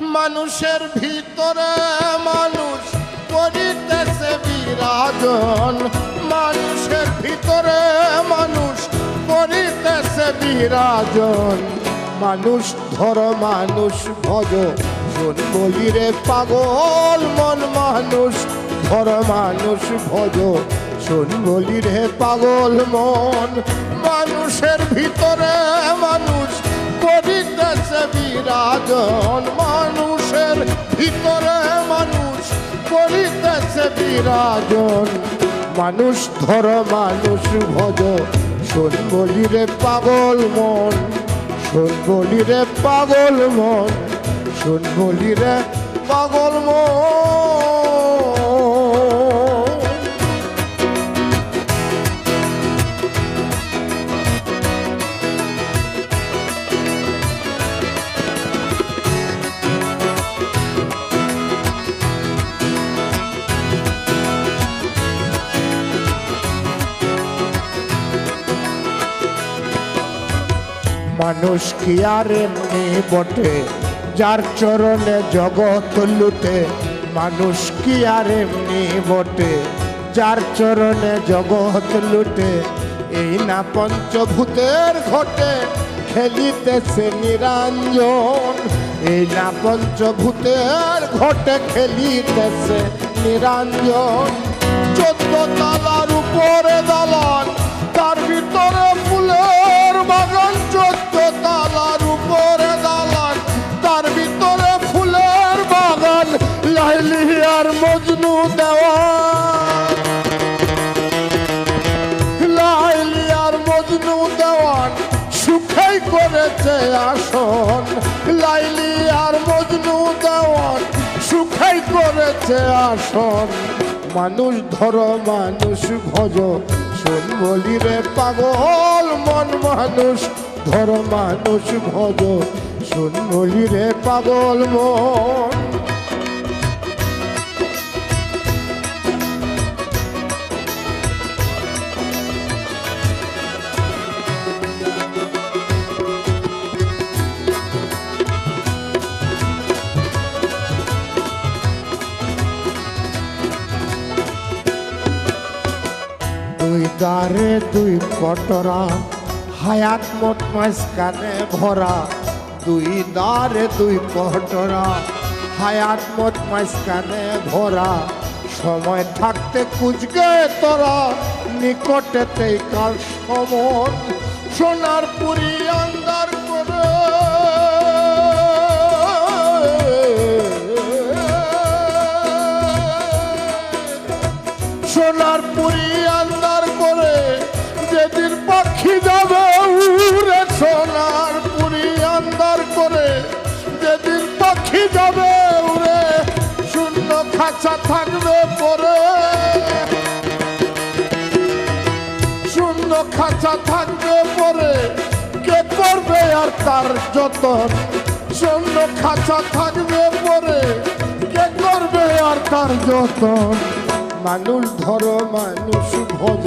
মানুষের ভিতরে মানুষ করিতেছে বিরাজন। মানুষের ভিতরে মানুষ করিতেছে বিরাজন। মানুষ ধর, মানুষ ভজ, শোন বলি রে পাগল মন, মানুষ ধর, মানুষ ভজ, শোন বলি রে পাগল মন। মানুষের ভিতরে মানুষ করিতেছে বিরাজন। ভিতরে মানুষ করিতেছে বিরাজন? মানুষ ধর, মানুষ ভজ। শোন বলিরে পাগল মন, শোন বলিরে পাগল মন, শোন বলিরে পাগল মন। মানুষ কি আর এমনি বটে? যার চরণে জগৎ লুটে, মানুষ কি আর এমনি বটে? যার চরণে জগৎ লুটে, এই না পঞ্চভূতের ঘটে, খেলিতেছে নিরঞ্জন। এই না পঞ্চভূতের ঘটে, খেলিতেছে নিরঞ্জন। চোদ্দ তালার উপরে দালান আসন লাইলি আর মজনু দেওয়ান, সুখাই করেছে আসন। মানুষ ধর, মানুষ ভজ, শোন বলি রে পাগল, মন মানুষ ধর, মানুষ ভজ, শোন বলি রে পাগল মন। দ্বারে দুই কটরা হায়াত মোট মাঝখানে ভরা। দুই দারে দুই কটরা হায়াত মোট মাঝখানে ভরা। সময় থাকতে কুচকে তোরা, নিকটেতেই কাল সমন সোনার পুরি আন্দার যাবে উড়ে সোনার পুরি আন্দার করে। যেদিন পাখি যাবে উড়ে, শূন্য খাঁচা থাকবে পরে। শূন্য খাঁচা থাকবে পরে, কে করবে আর তার যতন? শূন্য খাঁচা থাকবে পরে, কে করবে আর তার যতন? মানুষ ধর, মানুষ ভজ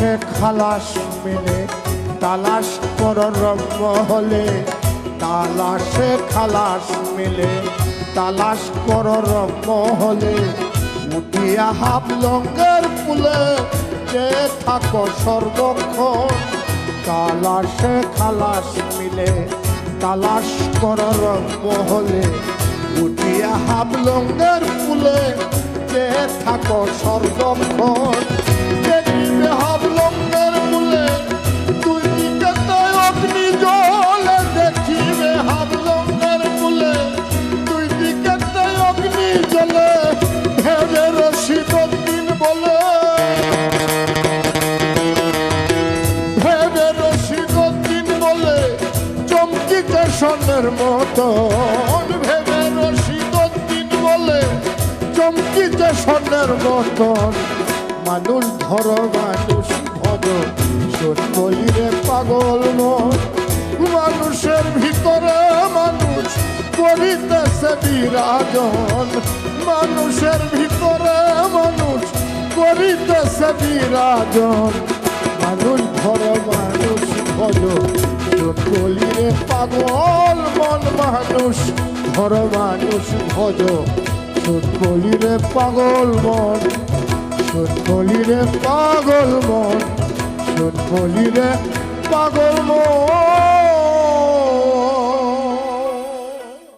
তালাশে খালাস মেলে, তালাশ কর রম্য হলে। তালাশে খালাস মেলে, তালাশ কর রম্য হলে। উঠিয়া হাফ লঙ্গের ফুলে, যে থাকো সর্বক্ষণ। তালাশে খালাস মিলে, তালাশ করার মহলে উঠিয়া হাবলঙ্গের ফুলে, যে থাকো সর্বক্ষণ। কেশনের মতন ভেবে রশিদ দিন বলে চমকি কেশনের মতন। মানুষ ধর, মানুষ শোন বলিরে পাগল মন। মানুষের ভিতরে মানুষ করিতেছে বিরাজন। মানুষের ভিতরে মানুষ করিতেছে বিরাজন। মানুষ ধর, মানুষ ভজ বলিরে পাগল মন মানুষ, ঘর মানুষ ভজ। বলিরে পাগল মন বলিরে পাগল মন বলিরে পাগল মন।